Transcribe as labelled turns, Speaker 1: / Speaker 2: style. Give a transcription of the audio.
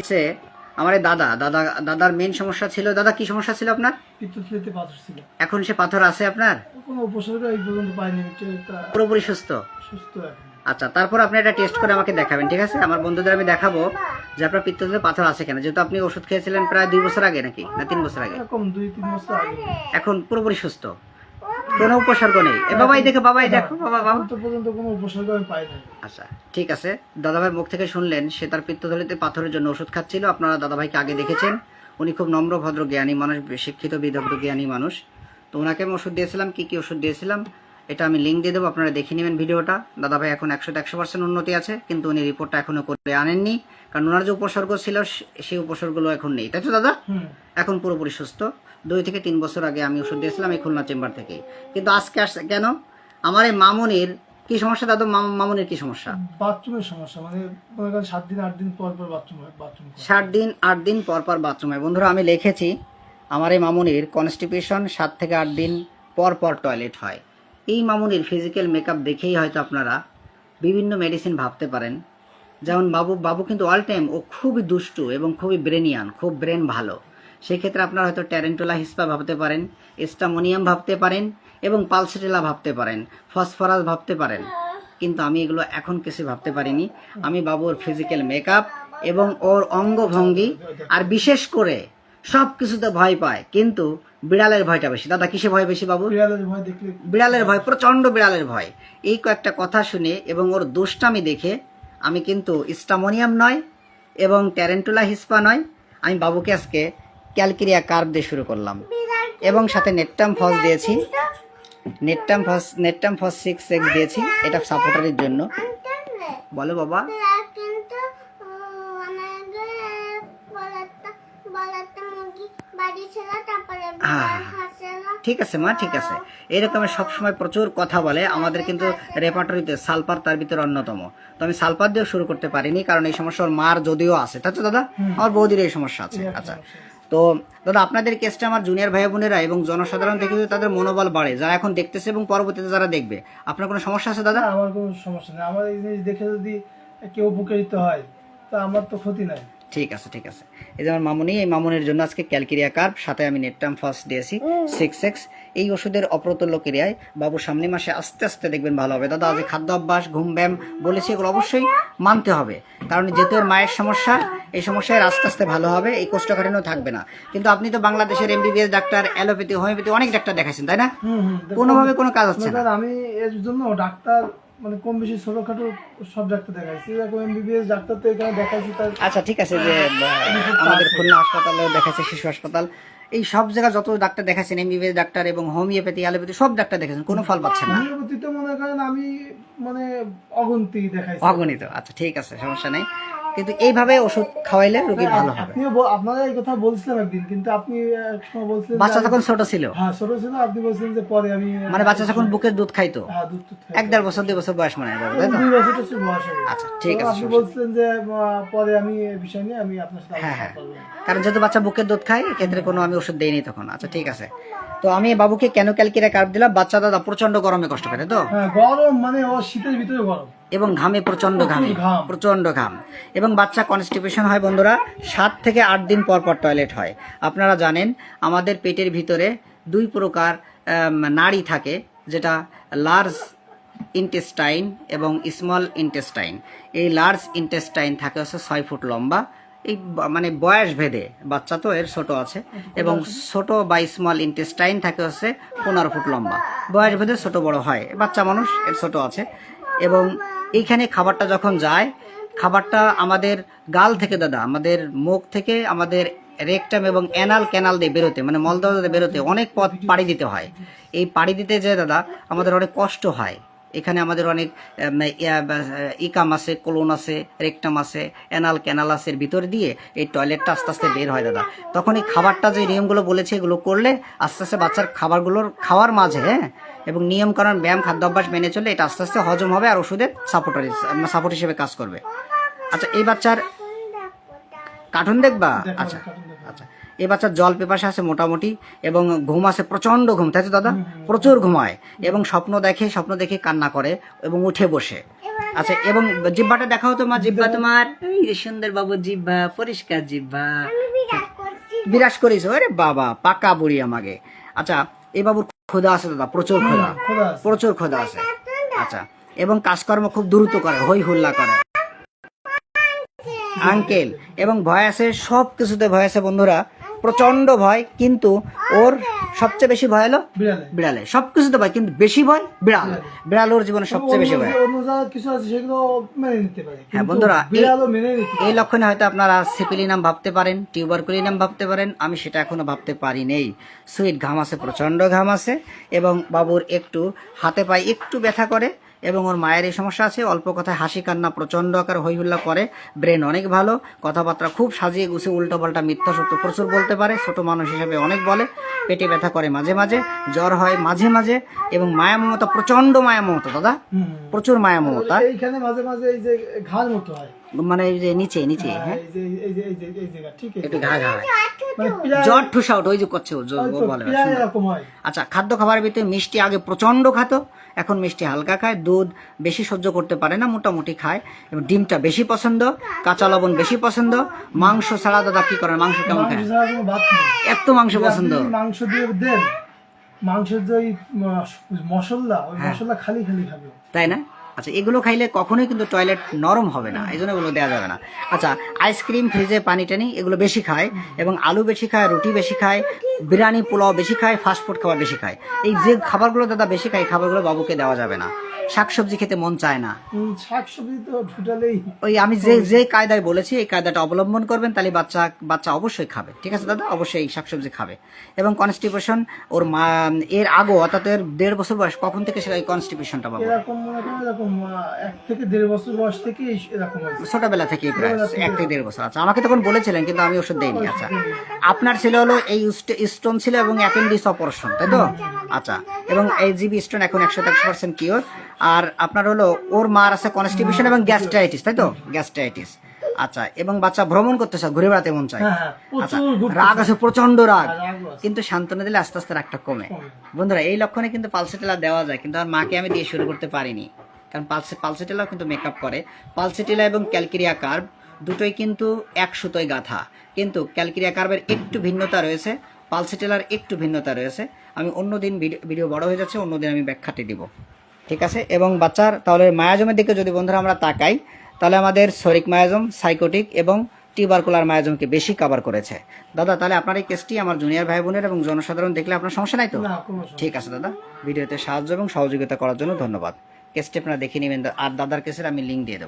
Speaker 1: এসে আমার এই দাদা দাদা দাদার মেন সমস্যা ছিল দাদা কি সমস্যা ছিল আপনার?
Speaker 2: পিত্তথলিতে পাথর ছিল।
Speaker 1: এখন সে পাথর আছে আপনার?
Speaker 2: কোনো উপসর্গ এই পর্যন্ত পাইনি
Speaker 1: পুরোপুরি সুস্থ?
Speaker 2: সুস্থ
Speaker 1: আচ্ছা তারপর আপনি এটা টেস্ট করে আমাকে দেখাবেন ঠিক আছে? আমার বন্ধুদের আমি দেখাবো যে আপনার পিত্তথলিতে পাথর আছে কেন। যেহেতু আপনি ওষুধ খেয়েছিলেন প্রায় দুই বছর আগে নাকি? না তিন বছর আগে?
Speaker 2: এরকম দুই তিন বছর আগে।
Speaker 1: এখন পুরোপুরি সুস্থ? কোনো উপসর্গ নেই। এ বাবাই দেখো বাবাই দেখো বাবা বাবা।
Speaker 2: তো পর্যন্ত কোনো উপসর্গ আমি পাই নাই।
Speaker 1: আচ্ছা ঠিক আছে। দাদাভাই মুখ থেকে শুনলেন সে তার পিত্তথলিতে পাথরের জন্য ওষুধ খাচ্ছিল। আপনারা দাদাভাইকে আগে দেখেছেন। উনি খুব নম্র ভদ্র জ্ঞানী মানুষ শিক্ষিত বিদগ্ধ জ্ঞানী মানুষ। তো ওনাকে আমি ওষুধ দিয়েছিলাম কি কি ওষুধ দিয়েছিলাম এটা আমি লিঙ্ক দিয়ে দেবো আপনারা দেখে নেবেন ভিডিওটা। দাদাভাই এখন একশো একশো পার্সেন্ট উন্নতি আছে কিন্তু উনি রিপোর্টটা এখনও করে আনেননি। কারণ ওনার যে উপসর্গ ছিল সেই উপসর্গগুলো এখন নেই। তাই তো দাদা? এখন পুরোপুরি সুস্থ। দুই থেকে তিন বছর আগে আমি ওষুধ দিয়েছিলাম এই খুলনা চেম্বার থেকে। কিন্তু আজকে আসছে কেন? আমার এই মামনির কি সমস্যা দাদু? মাম- মামনির কি সমস্যা?
Speaker 2: বাথরুমের সমস্যা মানে মনে করেন সাত দিন আট দিন পর পর বাথরুম হয় বাথরুম।
Speaker 1: ষাট দিন আট দিন পর পর বাথরুমে বন্ধুরা আমি লিখেছি আমার এই মামুনির কনস্টিপেশন সাত থেকে আট দিন পর পর টয়লেট হয়। এই মামুনির ফিজিক্যাল মেকআপ দেখেই হয়তো আপনারা বিভিন্ন মেডিসিন ভাবতে পারেন। যেমন বাবু বাবু কিন্তু অল টাইম ও খুবই দুষ্টু এবং খুবই ব্রেনিয়ান খুব ব্রেন ভালো। সেক্ষেত্রে আপনারা হয়তো ট্যারেন্টোলা হিসপা ভাবতে পারেন এস্টামোনিয়াম ভাবতে পারেন এবং পালসেটেলা ভাবতে পারেন ফসফরাস ভাবতে পারেন। কিন্তু আমি এগুলো এখন কিছু ভাবতে পারিনি। আমি বাবুর ফিজিক্যাল মেকআপ এবং ওর অঙ্গভঙ্গি আর বিশেষ করে সব কিছুতে ভয় পায় কিন্তু বিড়ালের ভয়টা বেশি। দাদা কিসে ভয় বেশি বাবু?
Speaker 2: বিড়ালের ভয় দেখলে
Speaker 1: বিড়ালের ভয় প্রচণ্ড বিড়ালের ভয়। এই কয়েকটা কথা শুনে এবং ওর দুষ্টামি দেখে আমি কিন্তু ইস্টামোনিয়াম নয় এবং ট্যারেন্টুলা হিসপা নয়। আমি বাবুকে আজকে ক্যালকেরিয়া কার্ভ দিয়ে শুরু করলাম। এবং সাথে নেটটাম ফস দিয়েছি। নেটটাম ফস নেটটাম ফস সিক্স এক্স দিয়েছি। এটা সাপোর্টারের জন্য। বলো বাবা।
Speaker 3: বিড়াল হাসছিল
Speaker 1: ঠিক আছে মা ঠিক আছে। এরকম সবসময় প্রচুর কথা বলে। আমাদের কিন্তু রেপার্টরিতে সালপার তার ভিতরে অন্যতম। তো আমি সালপার দিয়েও শুরু করতে পারিনি কারণ এই সমস্যা ওর মার যদিও আছে। তাই তো দাদা? আমার বৌদির এই সমস্যা আছে। আচ্ছা। তো দাদা, আপনাদের কেসটা আমার জুনিয়র ভাই বোনেরা এবং জনসাধারণ থেকে তাদের মনোবল বাড়ে, যারা এখন দেখতেছে এবং পরবর্তীতে যারা দেখবে, আপনার কোনো সমস্যা আছে দাদা?
Speaker 2: আমার কোনো সমস্যা নেই। আমার এই জিনিস দেখে যদি কেউ উপকৃত হয়, তা আমার তো ক্ষতি নাই।
Speaker 1: ঠিক আছে ঠিক আছে। এই যে আমার মামুনি এই মামুনির জন্য আজকে ক্যালকেরিয়া কার্ভ সাথে আমি নেটটাম ফার্স্ট দিয়েছি সিক্স এক্স এই ওষুধের অপ্রতুল্য ক্রিয়ায় বাবু সামনে মাসে আস্তে আস্তে দেখবেন ভালো হবে। দাদা আজ খাদ্য অভ্যাস ঘুম ব্যায়াম বলেছি এগুলো অবশ্যই মানতে হবে। কারণ যেহেতু মায়ের সমস্যা এই সমস্যায় আস্তে আস্তে ভালো হবে এই কোষ্ঠকাঠিন্য থাকবে না। কিন্তু আপনি তো বাংলাদেশের এমবিবিএস ডাক্তার অ্যালোপ্যাথি হোমিওপ্যাথি অনেক ডাক্তার দেখাচ্ছেন তাই না? কোনোভাবে কোনো কাজ হচ্ছে না।
Speaker 2: আমি এর জন্য ডাক্তার মানে কম বেশি ছোটখাটো সব ডাক্তার দেখাইছি। এরকম এমবিবিএস ডাক্তার তো এখানে দেখাইছি তার
Speaker 1: আচ্ছা ঠিক আছে যে আমাদের খুলনা হাসপাতালে দেখাচ্ছে শিশু হাসপাতাল। এই সব জায়গায় যত ডাক্তার দেখাচ্ছেন এমবিবিএস ডাক্তার এবং হোমিওপ্যাথি অ্যালোপ্যাথি সব ডাক্তার দেখেছেন কোনো ফল পাচ্ছেন না।
Speaker 2: হোমিওপ্যাথিতে মনে করেন আমি মানে অগন্তি দেখাইছি।
Speaker 1: অগণিত আচ্ছা ঠিক আছে সমস্যা নেই। কিন্তু এইভাবে ওষুধ খাওয়াইলে রোগী ভালো হবে।
Speaker 2: আপনিও আপনারা এই কথা বলছিলাম একদিন কিন্তু আপনি এক সময় বলছিলেন
Speaker 1: বাচ্চা যখন ছোট ছিল।
Speaker 2: হ্যাঁ ছোট ছিল আপনি বলছিলেন যে পরে আমি
Speaker 1: মানে বাচ্চা যখন বুকের দুধ খাইতো।
Speaker 2: হ্যাঁ দুধ।
Speaker 1: এক দেড় বছর দুই বছর বয়স মানে তাই তো?
Speaker 2: দুই বছর টছর বয়স
Speaker 1: আচ্ছা ঠিক আছে
Speaker 2: আপনি বলছিলেন যে পরে আমি এই বিষয় নিয়ে আমি আপনার সাথে
Speaker 1: হ্যাঁ, হ্যাঁ। কারণ যেহেতু বাচ্চা বুকের দুধ খায় এক্ষেত্রে কোনো আমি ওষুধ দেইনি তখন। আচ্ছা ঠিক আছে। তো আমি বাবুকে কেন ক্যালকিরা কার্ভ দিলাম? বাচ্চা দাদা প্রচণ্ড গরমে কষ্ট তাই তো?
Speaker 2: হ্যাঁ গরম মানে ও শীতের ভিতরে গরম।
Speaker 1: এবং ঘামে প্রচণ্ড ঘামে। প্রচণ্ড ঘাম। এবং বাচ্চা কনস্টিপেশন হয় বন্ধুরা সাত থেকে আট দিন পর পর টয়লেট হয়। আপনারা জানেন আমাদের পেটের ভিতরে দুই প্রকার নাড়ি থাকে যেটা লার্জ ইন্টেস্টাইন এবং স্মল ইন্টেস্টাইন এই লার্জ ইন্টেস্টাইন থাকে হচ্ছে ছয় ফুট লম্বা। এই মানে বয়স ভেদে বাচ্চা তো এর ছোট আছে। এবং ছোট বা স্মল ইন্টেস্টাইন থাকে হচ্ছে পনেরো ফুট লম্বা। বয়স ভেদে ছোট বড় হয়। বাচ্চা মানুষ এর ছোট আছে। এবং এইখানে খাবারটা যখন যায়, খাবারটা আমাদের গাল থেকে দাদা, আমাদের মুখ থেকে, আমাদের রেকটাম এবং অ্যানাল ক্যানাল দিয়ে বেরোতে মানে মলদ্বার দিয়ে বেরোতে অনেক পথ পাড়ি দিতে হয়। এই পাড়ি দিতে যে দাদা, আমাদের অনেক কষ্ট হয়। এখানে আমাদের অনেক ইকাম আছে, কোলন আছে, রেকটাম আছে, অ্যানাল ক্যানাল ভিতর দিয়ে এই টয়লেটটা আস্তে আস্তে বের হয়, দাদা। তখন এই খাবারটা যে নিয়মগুলো বলেছে এগুলো করলে আস্তে আস্তে বাচ্চার খাবারগুলোর খাওয়ার মাঝে হ্যাঁ এবং নিয়ম কারণ ব্যায়াম, খাদ্যাভ্যাস মেনে চলে এটা আস্তে আস্তে হজম হবে আর ওষুধের সাপোর্টার সাপোর্ট হিসেবে কাজ করবে। আচ্ছা এই বাচ্চার কার্টুন দেখবা? আচ্ছা আচ্ছা। এই বাচ্চার জল পেপাসা আছে মোটামুটি এবং ঘুম আছে প্রচণ্ড ঘুম তাই তো দাদা? প্রচুর ঘুমায় এবং স্বপ্ন দেখে স্বপ্ন দেখে কান্না করে এবং উঠে বসে। আচ্ছা এবং জিব্বাটা দেখাও তোমার জিব্বা তোমার। এই সুন্দর বাবু জিব্বা পরিষ্কার জিব্বা।
Speaker 3: আমি বিরাট করছি।
Speaker 1: বিরাজ করিস ওরে বাবা পাকা বুড়ি আমাকে। আচ্ছা এই বাবুর খোদা আছে দাদা প্রচুর খোদা প্রচুর খোদা আছে। আচ্ছা এবং কাজকর্ম খুব দ্রুত করে হই হুল্লা করে। আঙ্কেল এবং ভয় আছে সব কিছুতে ভয় আছে বন্ধুরা। প্রচণ্ড ভয় কিন্তু ওর সবচেয়ে বেশি ভয় হলো
Speaker 2: বিড়ালে।
Speaker 1: সব কিছুতে ভয় কিন্তু বেশি ভয় বিড়াল। বিড়াল ওর জীবনে সবচেয়ে বেশি ভয়।
Speaker 2: অন্য- অন্য যা কিছু আছে সেগুলো মেনে নিতে পারে।
Speaker 1: হ্যাঁ বন্ধুরা এই- লক্ষণে হয়তো আপনারা সিপিলি নাম ভাবতে পারেন টিউবারকুলি নাম ভাবতে পারেন আমি সেটা এখনও ভাবতে পারি নেই। সুইট ঘাম আছে প্রচণ্ড ঘাম আছে এবং বাবুর একটু হাতে পায়ে একটু ব্যথা করে এবং ওর মায়ের এই সমস্যা আছে অল্প কথায় হাসি কান্না প্রচণ্ড আকার হইহুল্লা করে ব্রেন অনেক ভালো কথাবার্তা খুব সাজিয়ে গুছিয়ে উল্টো পাল্টা মিথ্যা সত্য প্রচুর বলতে পারে ছোট মানুষ হিসেবে অনেক বলে পেটে ব্যথা করে মাঝে মাঝে জ্বর হয় মাঝে মাঝে এবং মায়া মমতা প্রচণ্ড মায়া মমতা দাদা প্রচুর মায়া মমতা
Speaker 2: এইখানে মাঝে মাঝে এই যে ঘাড় মতো হয়।
Speaker 1: মানে এই যে নিচে নিচে হ্যাঁ
Speaker 2: এই যে এই যে এই যে এই জায়গা ঠিক আছে
Speaker 1: একটু ঘা ঘা
Speaker 2: প্রায়
Speaker 1: জ্বর ঠুসা ওই যে করছে বলে আচ্ছা খাদ্য খাবারের ভিতরে মিষ্টি আগে প্রচণ্ড খাতো এখন মিষ্টি হালকা খায় দুধ বেশি সহ্য করতে পারে না মোটামুটি খায়। এবং ডিমটা বেশি পছন্দ কাঁচা লবণ বেশি পছন্দ মাংস ছাড়া দাদা কি করেন মাংস কেমন খায়? এত মাংস পছন্দ।
Speaker 2: মাংস দিয়ে দেন মাংসের যে মশলা ওই
Speaker 1: হ্যাঁ।
Speaker 2: মশলা খালি খালি খাবে।
Speaker 1: তাই না? আচ্ছা এগুলো খাইলে কখনোই কিন্তু টয়লেট নরম হবে না এই জন্য এগুলো দেওয়া যাবে না। আচ্ছা আইসক্রিম ফ্রিজে পানি টানি, এগুলো বেশি খায় এবং আলু বেশি খায়, রুটি বেশি খায়, বিরিয়ানি, পোলাও বেশি খায় ফাস্টফুড খাবার বেশি খায়। এই যে খাবারগুলো দাদা বেশি খায় খাবারগুলো বাবুকে দেওয়া যাবে না। শাকসবজি খেতে মন চায় না।
Speaker 2: শাকসবজি তো ফুটালেই
Speaker 1: ওই আমি যে যে কায়দায় বলেছি এই কায়দাটা অবলম্বন করবেন তাহলে বাচ্চা বাচ্চা অবশ্যই খাবে। ঠিক আছে দাদা? অবশ্যই এই শাকসবজি খাবে। এবং কনস্টিপেশন ওর মা এর আগো অর্থাৎ এর দেড় বছর বয়স কখন থেকে সে এই কনস্টিপেশনটা পাবো
Speaker 2: এরকম মনে করেন এরকম এক থেকে দেড় বছর বয়স থেকে এরকম
Speaker 1: ছোটবেলা থেকে প্রায় এক থেকে দেড় বছর। আচ্ছা আমাকে তখন বলেছিলেন কিন্তু আমি ওষুধ দেইনি। আচ্ছা আপনার ছিল হলো এই স্টোন ছিল এবং অ্যাপেন্ডিক্স অপারেশন তাই তো? আচ্ছা এবং এই জিবি স্টোন এখন একশো একশো পার্সেন্ট কিওর আর আপনার হলো ওর মার আছে কনস্টিপেশন এবং গ্যাস্ট্রাইটিস তাই তো? গ্যাস্ট্রাইটিস আচ্ছা এবং বাচ্চা ভ্রমণ করতে চায় ঘুরে বেড়াতে মন চায়।
Speaker 2: হ্যাঁ হ্যাঁ
Speaker 1: আচ্ছা রাগ আছে প্রচণ্ড রাগ।
Speaker 2: আছে।
Speaker 1: কিন্তু সান্ত্বনা দিলে আস্তে আস্তে রাগটা কমে। বন্ধুরা এই লক্ষণে কিন্তু পালসেটেলা দেওয়া যায় কিন্তু আমার মাকে আমি দিয়ে শুরু করতে পারিনি। কারণ পালসে পালসেটেলাও কিন্তু মেকআপ করে। পালসেটেলা এবং ক্যালকেরিয়া কার্ভ দুটোই কিন্তু এক সুতোয় গাঁথা। কিন্তু ক্যালকেরিয়া কার্ভের একটু ভিন্নতা রয়েছে পালসেটেলার একটু ভিন্নতা রয়েছে। আমি অন্যদিন ভিডিও ভিডিও বড় হয়ে যাচ্ছে অন্যদিন আমি ব্যাখ্যাটি দিব। ঠিক আছে? এবং বাচ্চার তাহলে মায়াজমের দিকে যদি বন্ধুরা আমরা তাকাই তাহলে আমাদের শরিক মায়াজম সাইকোটিক এবং টিউবারকুলার মায়াজমকে বেশি কভার করেছে। দাদা তাহলে আপনার এই কেসটি আমার জুনিয়র ভাই বোনের এবং জনসাধারণ দেখলে আপনার সমস্যা নাই তো? ঠিক আছে দাদা। ভিডিওতে সাহায্য এবং সহযোগিতা করার জন্য ধন্যবাদ। কেসটি আপনারা দেখে নেবেন। আর দাদার কেসের আমি লিঙ্ক দিয়ে দেবো।